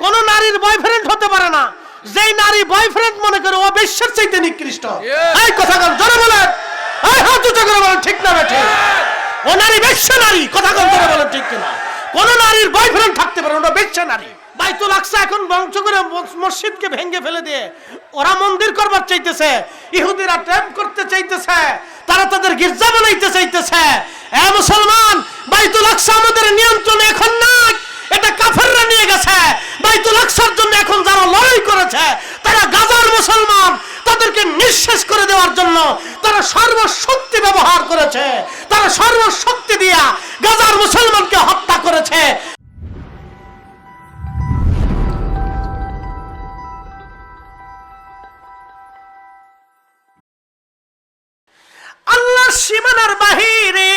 কোন নারীর বয়ফ্রেন্ড হতে পারে না। যেই নারী বয়ফ্রেন্ড মনে করে ও বিশ্বের চাইতে নিকৃষ্ট। এই কথা কন জোরে বলেন। এই হাত উঁচু করে বলেন ঠিক না বেঠে? ও নারী বেশ্যা নারী কথা কন জোরে বলেন ঠিক কিনা? কোন নারীর বয়ফ্রেন্ড থাকতে পারে না, ওটা বেশ্যা নারী। বাইতুল আকসা এখন বংশ করে মসজিদকে ভেঙে ফেলে দিয়ে ওরা মন্দির করবার চাইতেছে ইহুদিরা ট্যাম্প করতে চাইতেছে তারা তাদের গির্জা বানাইতে চাইতেছে। এ মুসলমান বাইতুল আকসা আমাদের নিয়ন্ত্রণে এখন নাই। এটা কাফেররা নিয়ে গেছে। বাইতুল আকসার জন্য এখন যারা লড়াই করেছে, তারা গাজার মুসলমান, তাদেরকে নিঃশেষ করে দেওয়ার জন্য তারা সর্বশক্তি ব্যবহার করেছে, তারা সর্বশক্তি দিয়া গাজার মুসলমানকে হত্যা করেছে। সীমানার বাহিরে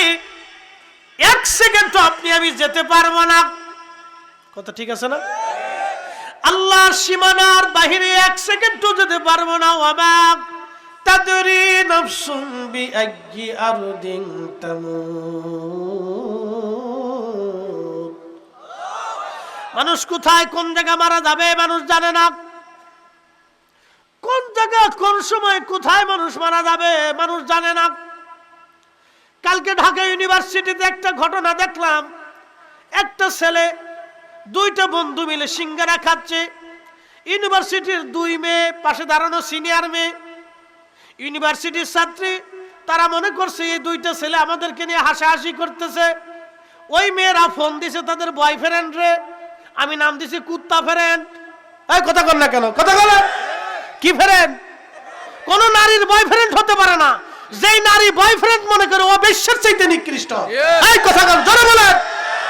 এক সেকেন্ড আপনি আমি যেতে পারব না। কত ঠিক আছে না? আল্লাহর সীমানার বাহিরে এক সেকেন্ডও যেতে পারব না অবাক তাদরি মানুষ কোথায়, কোন জায়গা মারা যাবে, মানুষ জানে না। কোন জায়গা, কোন সময় কোথায় মানুষ মারা যাবে, মানুষ জানে না। কালকে ঢাকা ইউনিভার্সিটিতে একটা ঘটনা দেখলাম। একটা ছেলে দুইটা বন্ধু মিলে সিঙ্গারা খাচ্ছে। ইউনিভার্সিটির দুই মেয়ে পাশে দাঁড়ানো সিনিয়র মেয়ে। ইউনিভার্সিটির ছাত্রী তারা মনে করছে এই দুইটা ছেলে আমাদেরকে নিয়ে হাসাহাসি করতেছে। ওই মেয়েরা ফোন দিছে তাদের বয়ফ্রেন্ড রে। আমি নাম দিছি কুত্তা ফ্রেন্ড এই কথা কর না কেন? কথা বলে। কি ফ্রেন্ড কোন নারীর বয়ফ্রেন্ড হতে পারে না। যেই নারী বয়ফ্রেন্ড মনে করে ও বিশ্বের চাইতে নিকৃষ্ট. এই কথা কন জোরে বলেন।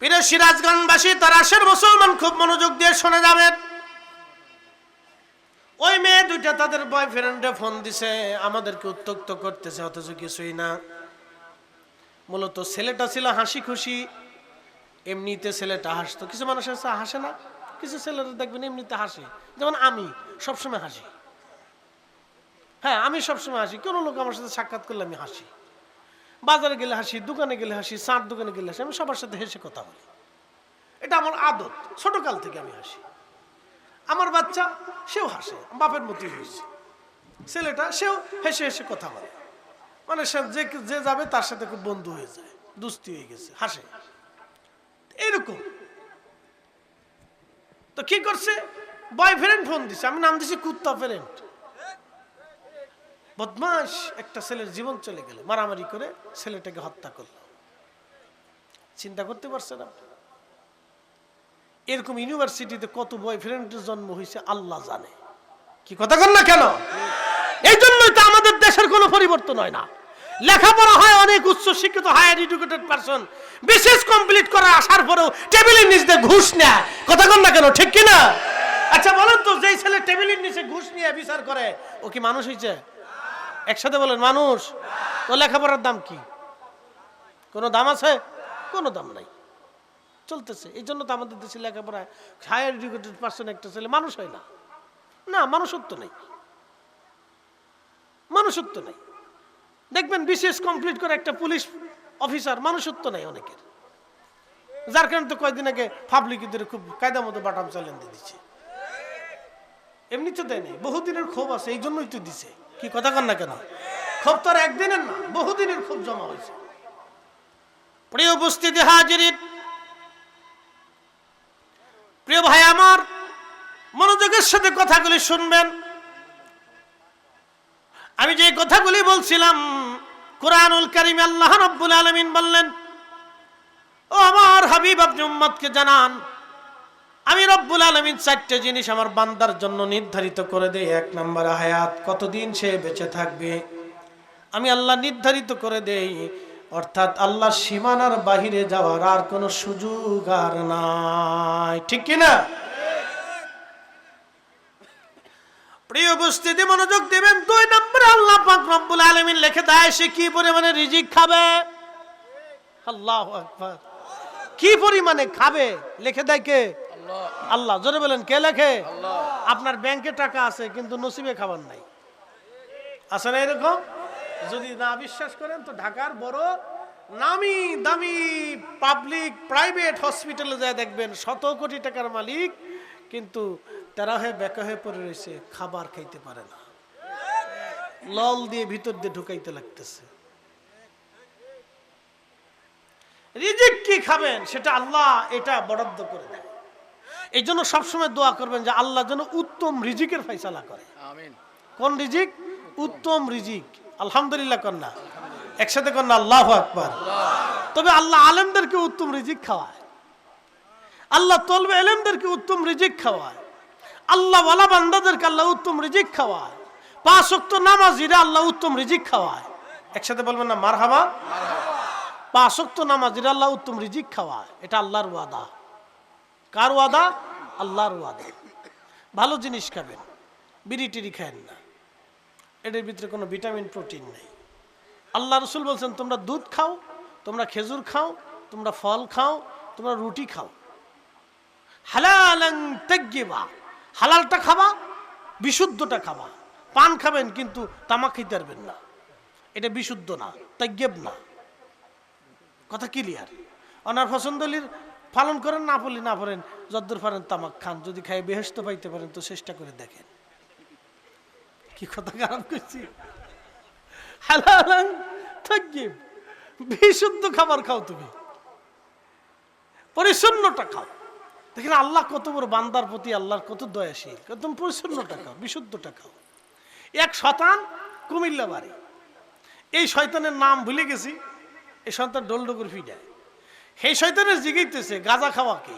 প্রিয় সিরাজগঞ্জবাসী, তার আশের মুসলমান খুব মনোযোগ দিয়ে শুনে যাবেন ওই মেয়ে দুইটা তাদের বয়ফ্রেন্ডে ফোন দিছে, আমাদেরকে উত্তক্ত করতেছে, অথচ কিছুই না। মূলত ছেলেটা ছিল হাসি খুশি এমনিতে ছেলেটা হাসতো। কিছু মানুষ আছে হাসে না, কিছু ছেলেরা দেখবেন এমনিতে হাসে। যেমন আমি, সবসময় হাসি। হ্যাঁ আমি সবসময় হাসি। কোনো লোক আমার সাথে সাক্ষাৎ করলে আমি হাসি। বাজারে গেলে হাসি, দোকানে গেলে হাসি, চার দোকানে গেলে হাসি, আমি সবার সাথে হেসে কথা বলি। এটা আমার আদত, ছোটকাল থেকে আমি হাসি। আমার বাচ্চা, সেও হাসে, বাপের মতোই হয়েছে। ছেলেটা, সেও হেসে হেসে কথা বলে। মানে সে যে যে যাবে, তার সাথে খুব বন্ধু হয়ে যায়, দুস্তি হয়ে গেছে, হাসে। এরকম তো কি করছে? বয়ফ্রেন্ড ফোন দিছে, আমি নাম দিছি কুত্তা ফ্রেন্ড। বদমাস একটা ছেলের জীবন চলে গেল, মারামারি করে ছেলেটাকে হত্যা করল। চিন্তা করতে পারছেন আপনি এরকম ইউনিভার্সিটিতে কত বয়ফ্রেন্ডের জন্ম হয়েছে আল্লাহ জানে। কি কথা কন না কেন? এই জন্যই তো আমাদের দেশের কোনো পরিবর্তন হয় না। লেখাপড়া হয় অনেক, উচ্চ শিক্ষিত হায়ার এডুকেটেড পারসন বিশেষ কমপ্লিট করে আসার পরেও টেবিলের নিচে ঘুষ নেয়। কথা কন না কেন, ঠিক কি না আচ্ছা বলেন তো, যেই ছেলে টেবিলের নিচে ঘুষ নিয়ে বিচার করে, ও কি মানুষ হয়েছে? একসাথে বলেন, মানুষ তো লেখাপড়ার দাম কি? কোনো দাম আছে? কোনো দাম নাই। চলতেছে। এই জন্য তো আমাদের দেশে লেখাপড়ায় হায়ার এডুকেটেড পার্সন একটা ছেলে মানুষ হয় না। না, মানুষত্ব নেই। মানুষত্ব নেই। দেখবেন বিশেষ কমপ্লিট করে একটা পুলিশ অফিসার মানুষত্ব নেই অনেকের। যার কারণে তো কয়েকদিন আগে পাবলিকদের খুব কায়দা মতো বাটাম চ্যালেঞ্জ দিয়ে দিচ্ছে। এমনি তো দেয় নাই। বহুদিনের ক্ষোভ আছে, এই জন্যই তো দিছে। কি কথা কন না কেন? ক্ষোভ তো আর একদিনের না, বহুদিনের ক্ষোভ জমা হয়েছে। প্রিয় উপস্থিতি হাজিরিন, প্রিয় ভাই আমার, মনোযোগের সাথে কথাগুলি শুনবেন। আমি যে কথাগুলি বলছিলাম, কোরআনুল কারিম আল্লাহ রব্বুল আলমিন বললেন, ও আমার হাবিব, আপনি উম্মতকে জানান রব্বুল আলমিন চারটে জিনিস আমার বান্দার জন্য নির্ধারিত করে দেই এক নম্বর হায়াত, কতদিন সে বেঁচে থাকবে? আমি আল্লাহ নির্ধারিত করে দেই, অর্থাৎ আল্লাহ সীমানার বাহিরে যাওয়ার আর কোনো সুযোগ আর নাই। ঠিক কিনা? প্রিয় উপস্থিতি, মনোযোগ দেবেন। দুই নম্বরে আল্লাহ পাক রব্বুল আলামিন লিখে দেয়, সে কি পরিমাণে রিজিক খাবে? আল্লাহ আকবার। কি পরিমাণে খাবে? লিখে দেয় কে? আল্লাহ। জোরে বলেন কে লেখে? আপনার ব্যাংকে টাকা আছে কিন্তু নসিবে খাবার নাই। আছে না এরকম? যদি না বিশ্বাস করেন তো ঢাকার বড় নামি দামি পাবলিক প্রাইভেট হসপিটালে যায় দেখবেন শত কোটি টাকার মালিক কিন্তু তারা হয়ে বেকা হয়ে পড়ে রয়েছে খাবার খাইতে পারে না। লল দিয়ে ভিতর দিয়ে ঢুকাইতে লাগতেছে। রিজিক কি খাবেন? সেটা আল্লাহ এটা বরাদ্দ করে দেয়। এই জন্য সবসময় দোয়া করবেন যে আল্লাহ যেন উত্তম রিজিকের ফয়সালা করে। কোন রিজিক? উত্তম রিজিক। আলহামদুলিল্লাহ কন্যা। একসাথে কন্যা আল্লাহ আকবার। তবে আল্লাহ আলেমদেরকে উত্তম রিজিক খাওয়ায়। আল্লাহ তলবে এলেমদেরকে উত্তম রিজিক খাওয়ায়। আল্লাহ ওয়ালা বান্দাদেরকে আল্লাহ উত্তম রিজিক খাওয়ায়। পাঁচ ওয়াক্ত নামাজিরা আল্লাহ উত্তম রিজিক খাওয়ায়। একসাথে বলবেন না মার হাবা পাঁচ ওয়াক্ত নামাজিরা আল্লাহ উত্তম রিজিক খাওয়ায়। এটা আল্লাহর ওয়াদা। কার ওয়াদা? আল্লাহর ওয়াদা। ভালো জিনিস খাবেন, বিড়ি টিড়ি খায়েন না। এটার ভিতরে কোনো ভিটামিন, প্রোটিন নেই। আল্লাহ রসুল বলছেন, তোমরা দুধ খাও, তোমরা খেজুর খাও, তোমরা ফল খাও, তোমরা রুটি খাও। হালালাং হালালটা খাবা, বিশুদ্ধটা খাবা। পান খাবেন, কিন্তু তামাক খেতে পারবেন না। এটা বিশুদ্ধ না তাজ্জেব না। কথা ক্লিয়ার অনার পছন্দলির পালন করেন, না পড়লি না পড়েন যদ্দূর পারেন তামাক খান, যদি খাই বেহেস্ত পাইতে পারেন তো চেষ্টা করে দেখেন। কি কথা খারাপ করছি? বিশুদ্ধ খাবার খাও তুমি। পরিচ্ছন্নটা খাও। দেখেন আল্লাহ কত বড় বান্দার প্রতি আল্লাহর কত দয়াশীল তুমি পরিচ্ছন্নটা খাও বিশুদ্ধটা খাও। এক শতান কুমিল্লা বাড়ি। এই শয়তানের নাম ভুলে গেছি, এই সন্তান ডোলডোকুর ফিডায়। সেই শয়তানের জিগাইতেছে, গাঁজা খাওয়া কি?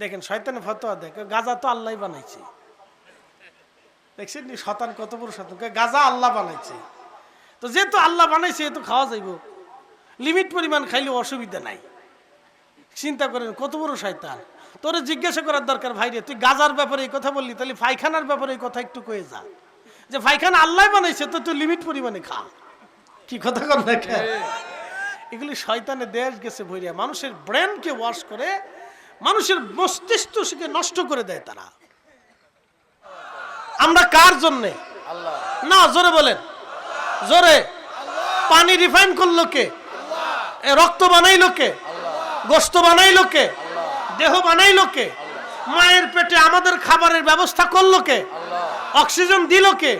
দেখেন, শয়তানের ফতোয়া দেখে গাজা তো আল্লাহ বানাইছে। দেখছেন শতান কত বড় শতান গাজা আল্লাহ বানাইছে। তো যেহেতু আল্লাহ বানাইছে, এ তো খাওয়া যাইব। লিমিট পরিমাণ খাইলেও অসুবিধা নাই। চিন্তা করেন, কত বড় শয়তান? তোরে জিজ্ঞাসা করার দরকার ভাইরে তুই গাজার ব্যাপারে এই কথা বললি, তাহলে ফাইখানার ব্যাপারে এই কথা একটু কয়ে যা। যে পায়খানা আল্লাহ বানাইছে, তো তুই লিমিট পরিমাণে খা। কি কথা কর না? এগুলি শয়তানে দেশ গেছে ভৈরিয়া মানুষের ব্রেনকে ওয়াশ করে মানুষের মস্তিষ্ককে নষ্ট করে দেয় তারা। আমরা কার জন্যে? না জোরে বলেন। জোরে। পানি রিফাইন করল কে? রক্ত বানাইলো কে? গোস্ত বানাইলো কে? দেহ বানাইলো কে? মায়ের পেটে আমাদের খাবারের ব্যবস্থা করল কে? অক্সিজেন দিল কে?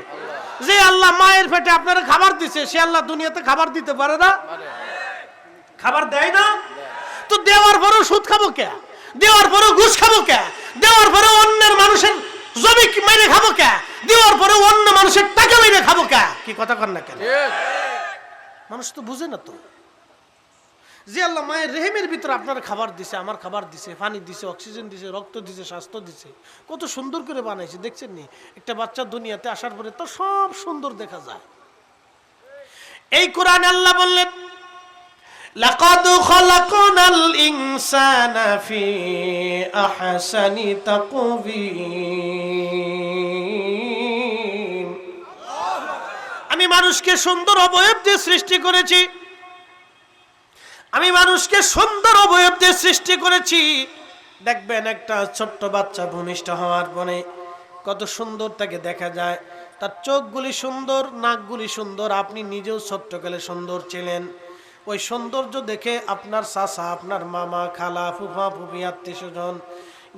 যে আল্লাহ মায়ের পেটে আপনারা খাবার দিছে সে আল্লাহ দুনিয়াতে খাবার দিতে পারে না? খাবার দেয় না? তো দেওয়ার পরেও সুদ খাব কে? দেওয়ার পরেও ঘুষ খাব কে? দেওয়ার পরেও অন্যের মানুষের জমি মেরে খাব কে? দেওয়ার পরেও অন্য মানুষের টাকা মেরে খাব কে? কি কথা কর না কেন? মানুষ তো বুঝে না তো। যে আল্লাহ মায়ের রেহেমের ভিতরে আপনার খাবার দিছে আমার খাবার দিছে পানি দিছে অক্সিজেন দিছে রক্ত দিছে স্বাস্থ্য দিছে। কত সুন্দর করে বানাইছে দেখছেন নি? একটা বাচ্চা দুনিয়াতে আসার পরে তো সব সুন্দর দেখা যায়। এই কোরআন আল্লাহ বললেন لقد خلقنا الإنسان في أحسن تقويم আমি মানুষকে সুন্দর অবয়ব দিয়ে সৃষ্টি করেছি আমি মানুষকে সুন্দর অবয়ব দিয়ে সৃষ্টি করেছি দেখবেন একটা ছোট্ট বাচ্চা ভূমিষ্ঠ হওয়ার পরে কত সুন্দর তাকে দেখা যায় তার চোখগুলি সুন্দর নাকগুলি সুন্দর আপনি নিজেও ছোট্টকালে সুন্দর ছিলেন ওই সৌন্দর্য দেখে আপনার চাচা, আপনার মামা, খালা, ফুফা, ফুফি, আত্মীয় স্বজন,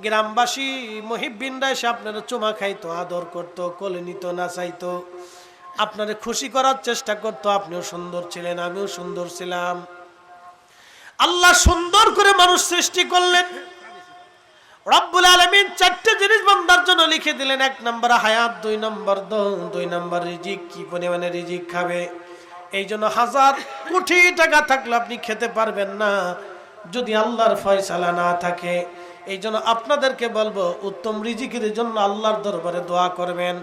গ্রামবাসী, মহিবিনরা এসে আপনারা চুমা খাইতো, আদর করতো, কোলে নিত, নাচাইতো। আপনারে খুশি করার চেষ্টা করতো, আপনিও সুন্দর ছিলেন, আমিও সুন্দর ছিলাম। আল্লাহ সুন্দর করে মানুষ সৃষ্টি করলেন। রব্বুল আলমিন চারটে জিনিস বান্দার জন্য লিখে দিলেন। এক নম্বর হায়াত, দুই নম্বর দুই নম্বর রিজিক, কি পরিমাণে রিজিক খাবে? এই জন্য হাজার কোটি টাকা থাকলে আপনি খেতে পারবেন না। যদি আল্লাহর ফয়সালা না থাকে এই জন্য আপনাদেরকে বলব, উত্তম রিজিকের জন্য আল্লাহর দরবারে দোয়া করবেন,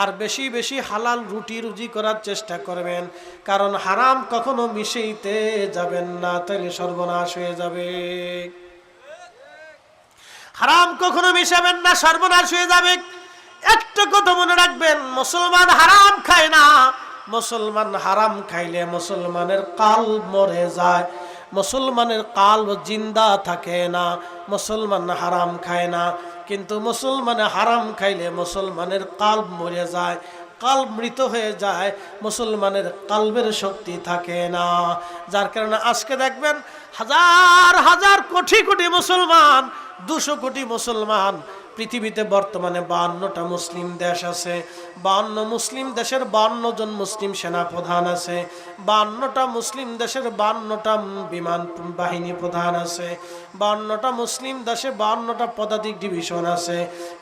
আর বেশি বেশি হালাল রুটি রুজি করার চেষ্টা করবেন, কারণ হারাম কখনো মিশেইতে যাবেন না তাহলে সর্বনাশ হয়ে যাবে। হারাম কখনো মিশাবেন না, সর্বনাশ হয়ে যাবে। একটা কথা মনে রাখবেন, মুসলমান হারাম খায় না। মুসলমান হারাম খাইলে মুসলমানের কাল মরে যায়। মুসলমানের কাল জিন্দা থাকে না, মুসলমান হারাম খায় না। কিন্তু মুসলমানে হারাম খাইলে মুসলমানের কাল মরে যায়, কাল মৃত হয়ে যায়, মুসলমানের কালবের শক্তি থাকে না। যার কারণে আজকে দেখবেন হাজার হাজার কোটি কোটি মুসলমান, দুশো কোটি মুসলমান পৃথিবীতে বর্তমানে বাহান্নটা মুসলিম দেশ আছে। বাহান্ন মুসলিম দেশের বান্ন জন মুসলিম সেনা প্রধান আছে। বান্নটা মুসলিম দেশের বান্নটা বিমান বাহিনী প্রধান আছে। বান্নটা মুসলিম দেশে বান্নটা পদাতিক ডিভিশন আছে।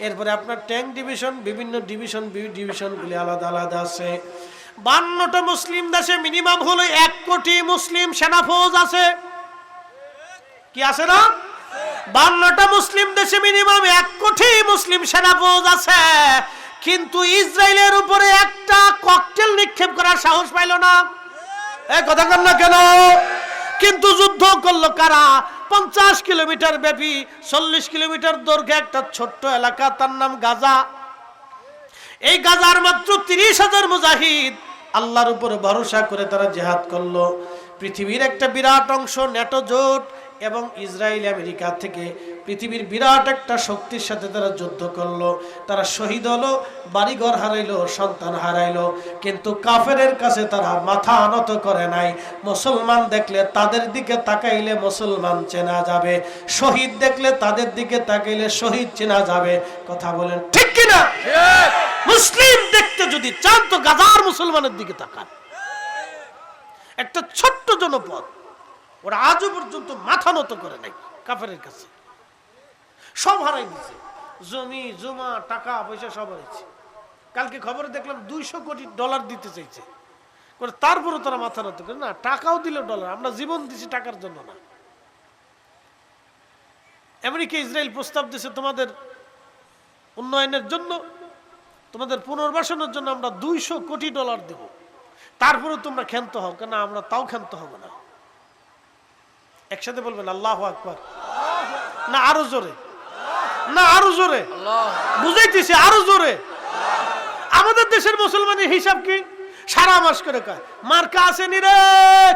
এরপরে আপনার ট্যাঙ্ক ডিভিশন, বিভিন্ন ডিভিশন ডিভিশনগুলি আলাদা আলাদা আছে। বান্নটা মুসলিম দেশে মিনিমাম হলো এক কোটি মুসলিম সেনা ফৌজ আছে। কি আছে না? বান্নটা মুসলিম দেশে মিনিমাম এক কোটি মুসলিম সেনা ফৌজ আছে। কিন্তু ইসরায়েলের উপরে একটা ককটেল নিক্ষেপ করার সাহস পাইল না। এ কথা কর না কেন? কিন্তু যুদ্ধ করল কারা? পঞ্চাশ কিলোমিটার ব্যাপী চল্লিশ কিলোমিটার দৈর্ঘ্যে একটা ছোট্ট এলাকা, তার নাম গাজা। এই গাজার মাত্র তিরিশ হাজার মুজাহিদ আল্লাহর উপরে ভরসা করে তারা জেহাদ করল। পৃথিবীর একটা বিরাট অংশ ন্যাটো জোট এবং ইসরায়েল আমেরিকা থেকে পৃথিবীর বিরাট একটা শক্তির সাথে তারা যুদ্ধ করল। তারা শহীদ হলো, বাড়িঘর হারাইলো, সন্তান হারাইলো। কিন্তু কাফেরের কাছে তারা মাথা নত করে নাই। মুসলমান দেখলে তাদের দিকে তাকাইলে মুসলমান চেনা যাবে। শহীদ দেখলে তাদের দিকে তাকাইলে শহীদ চেনা যাবে। কথা বলেন, ঠিক কিনা? মুসলিম দেখতে যদি চান তো গাজার মুসলমানের দিকে তাকান। একটা ছোট্ট জনপদ। ওরা আজও পর্যন্ত মাথা নত করে নাই কাফেরের কাছে। সব হারাই দিছে জমি, জমা, টাকা, পয়সা সব হারাইছে। কালকে খবরে দেখলাম দুইশো কোটি ডলার দিতে চাইছে। করে তারপরে তারা মাথা নত করে, না, টাকাও দিল ডলার, আমরা জীবন দিছি টাকার জন্য না। আমেরিকা ইসরায়েল প্রস্তাব দিছে তোমাদের উন্নয়নের জন্য, তোমাদের পুনর্বাসনের জন্য আমরা দুইশো কোটি ডলার দেব। তারপরে তোমরা ক্ষান্ত হও, কেন আমরা তাও ক্ষান্ত হব না। একসাথে বলবেন, আল্লাহ আকবর। না, আরও জোরে। না, আরও জোরে। বুঝাইতেছি, আরও জোরে। আমাদের দেশের মুসলমানের হিসাব কি? সারা মাস করে কয়, মার্কা আছে নি রে?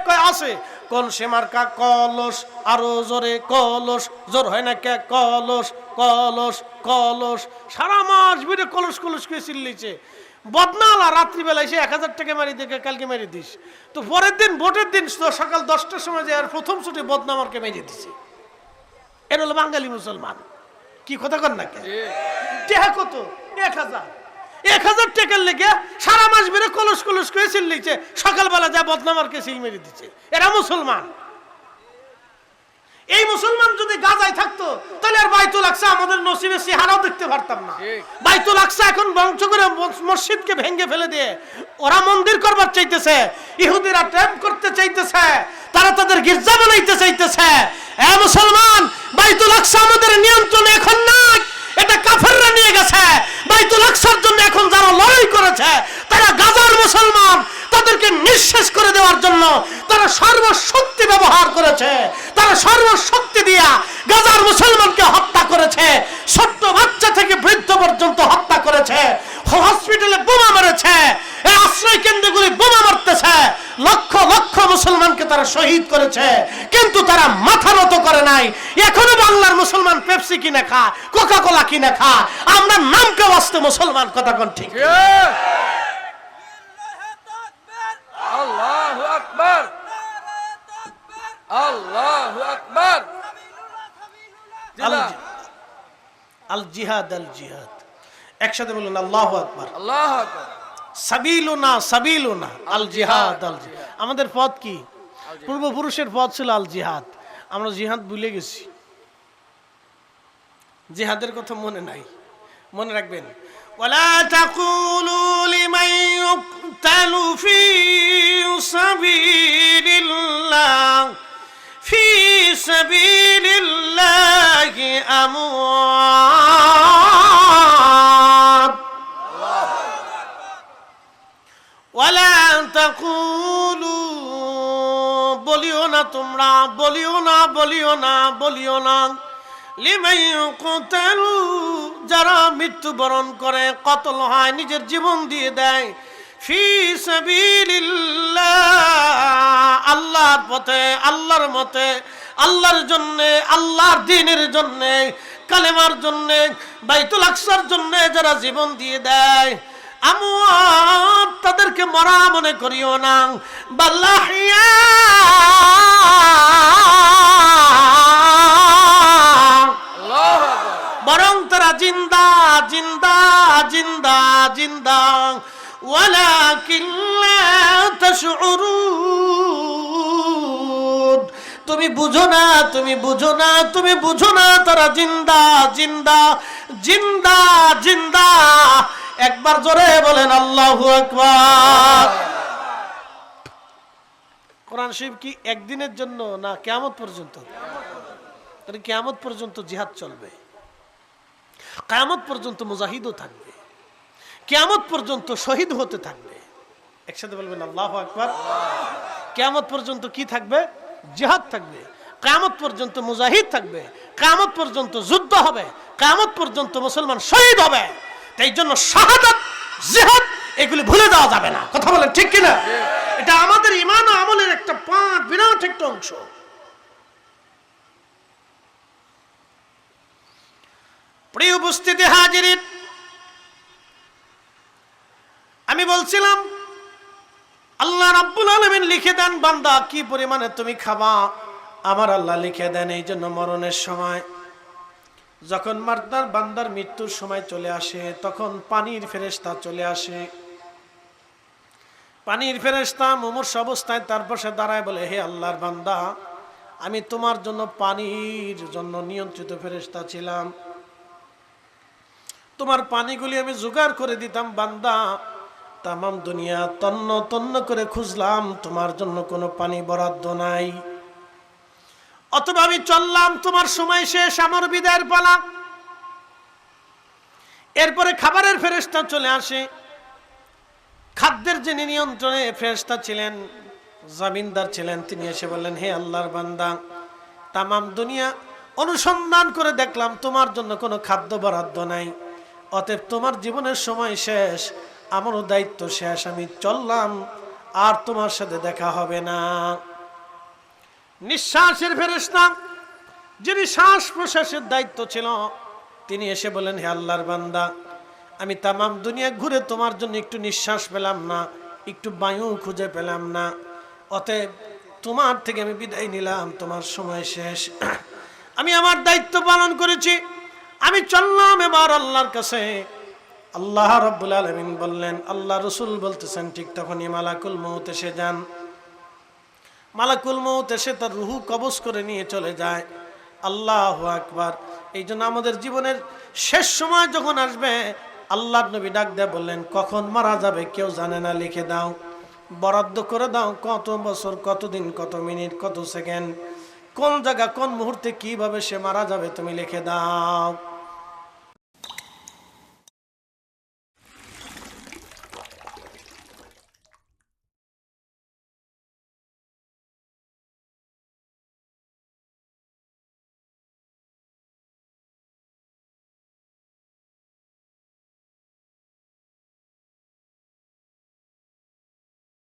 কয়, আছে। কোন সে মার্কা? কলস। আরও জোরে, কলস। জোর হয় না কে? কলস। কলস। কলস। সারা মাস বিরে কলস কলস করে চিল্লিছে। বদনালা রাত্রিবেলা এসে এক হাজার টাকা মারি দেখে কালকে মেরে দিস। তো পরের দিন, ভোটের দিন সকাল দশটার সময় যে আর প্রথম ছুটি বদনামারকে মেরে দিছে। এর হলো বাঙালি মুসলমান। কি কথা কর না কে? কত? এক হাজার। এক হাজার টাকার লেগে সারা মাস বেড়ে কলস কলস করে চিল্লিছে সকালবেলা যা বদনামারকে সিল মেরে দিচ্ছে এরা মুসলমান। এই মুসলমান যদি গাজায় থাকতো তাহলে আর বাইতুল আকসা আমাদের নসিবে চেহারাও দেখতে পারতাম না। বাইতুল আকসা এখন বংশ করে মস- মসজিদকে ভেঙে ফেলে দিয়ে ওরা মন্দির করবার চাইতেছে ইহুদিরা ট্যাম্প করতে চাইতেছে তারা তাদের গির্জা বানাইতে চাইতেছে। এ মুসলমান বাইতুল আকসা আমাদের নিয়ন্ত্রণে এখন নাই এটা কাফেররা নিয়ে গেছে। বাইতুল আকসার জন্য এখন যারা লড়াই করেছে তারা গাজার মুসলমান তাদেরকে নিঃশেষ করে দেওয়ার জন্য তারা সর্বশক্তি ব্যবহার করেছে। তারা সর্বশক্তি দিয়া গাজার মুসলমানকে হত্যা করেছে। ছোট্ট বাচ্চা থেকে বৃদ্ধ পর্যন্ত হত্যা করেছে। হসপিটালে বোমা মেরেছে। আশ্রয় কেন্দ্রগুলি বোমা মারতেছে। লক্ষ লক্ষ মুসলমানকে তারা শহীদ করেছে। কিন্তু তারা মাথা নত করে নাই। এখনও বাংলার মুসলমান পেপসি কিনে খা কোকা কোলা কিনে খা আমরা নামকে বাঁচতে মুসলমান কথা কোন ঠিক? আল্লাহু আকবার। আল্লাহু আকবার। আল- জিহাদ আল জিহাদ একসাথে বলুন আল্লাহ আকবার। আল্লাহু আকবার। সাবিলুনা সাবিলুনা। আল জিহাদ। আল জিহাদ। আমাদের পথ কি? পূর্বপুরুষের পথ ছিল আল জিহাদ। আমরা জিহাদ ভুলে গেছি। জিহাদের কথা মনে নাই। মনে রাখবেন ولا تقولوا لمن يقتل في سبيل الله في سبيل الله أموات ওয়ালা তাকুলু বলিও না তোমরা বলিও না বলিও না বলিও না লিমাই কুতালু যারা মৃত্যুবরণ করে, কতল হয়, নিজের জীবন দিয়ে দেয়। আল্লাহর পথে, আল্লাহর মতে, আল্লাহর জন্য, আল্লাহর দিনের জন্য, কালেমার জন্য, বাইতুল আকসার জন্য যারা জীবন দিয়ে দেয়। আমওয়াত তাদেরকে মরা মনে করিও না। বাল্লাহিয়া জিন্দা জিন্দা জিন্দা জিন্দা। তুমি বুঝো না, তুমি বুঝো না, তুমি বুঝো না তারা জিন্দা জিন্দা। জিন্দা জিন্দা। একবার জোরে বলেন, আল্লাহু আকবার। কোরআন শিব কি একদিনের জন্য না কেমত পর্যন্ত? কেমত পর্যন্ত জিহাদ চলবে। কেয়ামত পর্যন্ত মুজাহিদও থাকবে। কেয়ামত পর্যন্ত শহীদ হতে থাকবে। একসাথে বলবেন আল্লাহ আকবার। কেয়ামত পর্যন্ত কি থাকবে? জিহাদ থাকবে। কেয়ামত পর্যন্ত মুজাহিদ থাকবে। কেয়ামত পর্যন্ত যুদ্ধ হবে। কেয়ামত পর্যন্ত মুসলমান শহীদ হবে। তাই জন্য শাহাদাত, জিহাদ, এগুলি ভুলে দেওয়া যাবে না। কথা বলেন ঠিক কিনা? এটা আমাদের ইমান আমলের একটা পাঁচ বিরাট একটা অংশ। প্রিয় উপস্থিতি হাজিরিন, আমি বলছিলাম, আল্লাহ রাব্বুল আলামিন লিখে দেন, বান্দা, কি পরিমাণে তুমি খাবা? আমার আল্লাহ লিখে দেন, এই জন্য মরণের সময়। যখন মার্দার বান্দার মৃত্যুর সময় চলে আসে, তখন পানির ফেরেস্তা চলে আসে। পানির ফেরেস্তা মুমূর্ষ অবস্থায় তার পাশে দাঁড়ায় বলে, হে আল্লাহর বান্দা, আমি তোমার জন্য পানির জন্য নিয়ন্ত্রিত ফেরেস্তা ছিলাম। তোমার পানিগুলি আমি জোগাড় করে দিতাম, বান্দা। তামাম দুনিয়া তন্ন তন্ন করে খুঁজলাম, তোমার জন্য কোনো পানি বরাদ্দ নাই। অথবা আমি চললাম, তোমার সময় শেষ, আমার বিদায়ের পালা। এরপরে খাবারের ফেরেস্তা চলে আসে। খাদ্যের যিনি নিয়ন্ত্রণে ফেরেস্তা ছিলেন, জামিনদার ছিলেন, তিনি এসে বললেন, হে আল্লাহর বান্দা, তামাম দুনিয়া অনুসন্ধান করে দেখলাম, তোমার জন্য কোনো খাদ্য বরাদ্দ নাই। অতএব তোমার জীবনের সময় শেষ, আমারও দায়িত্ব শেষ, আমি চললাম, আর তোমার সাথে দেখা হবে না। নিঃশ্বাসের ফেরেশতা, যিনি শ্বাস প্রশ্বাসের দায়িত্ব ছিল, তিনি এসে বলেন হে আল্লাহর বান্দা, আমি তামাম দুনিয়া ঘুরে তোমার জন্য একটু নিঃশ্বাস পেলাম না, একটু বায়ু খুঁজে পেলাম না। অতএব তোমার থেকে আমি বিদায় নিলাম, তোমার সময় শেষ। আমি আমার দায়িত্ব পালন করেছি আমি চললাম এবার আল্লাহর কাছে। আল্লাহ রব্বুল আলমিন বললেন, আল্লাহ রসুল বলতেছেন, ঠিক তখনই মালাকুল মৌত এসে যান। মালাকুল মৌত এসে তার রুহু কবজ করে নিয়ে চলে যায়। আল্লাহ আকবার। এই জন্য আমাদের জীবনের শেষ সময় যখন আসবে আল্লাহ নবী ডাক দেয় বললেন, কখন মারা যাবে কেউ জানে না, লিখে দাও। বরাদ্দ করে দাও, কত বছর, কত দিন, কত মিনিট, কত সেকেন্ড। কোন জায়গা, কোন মুহূর্তে কীভাবে সে মারা যাবে তুমি লিখে দাও।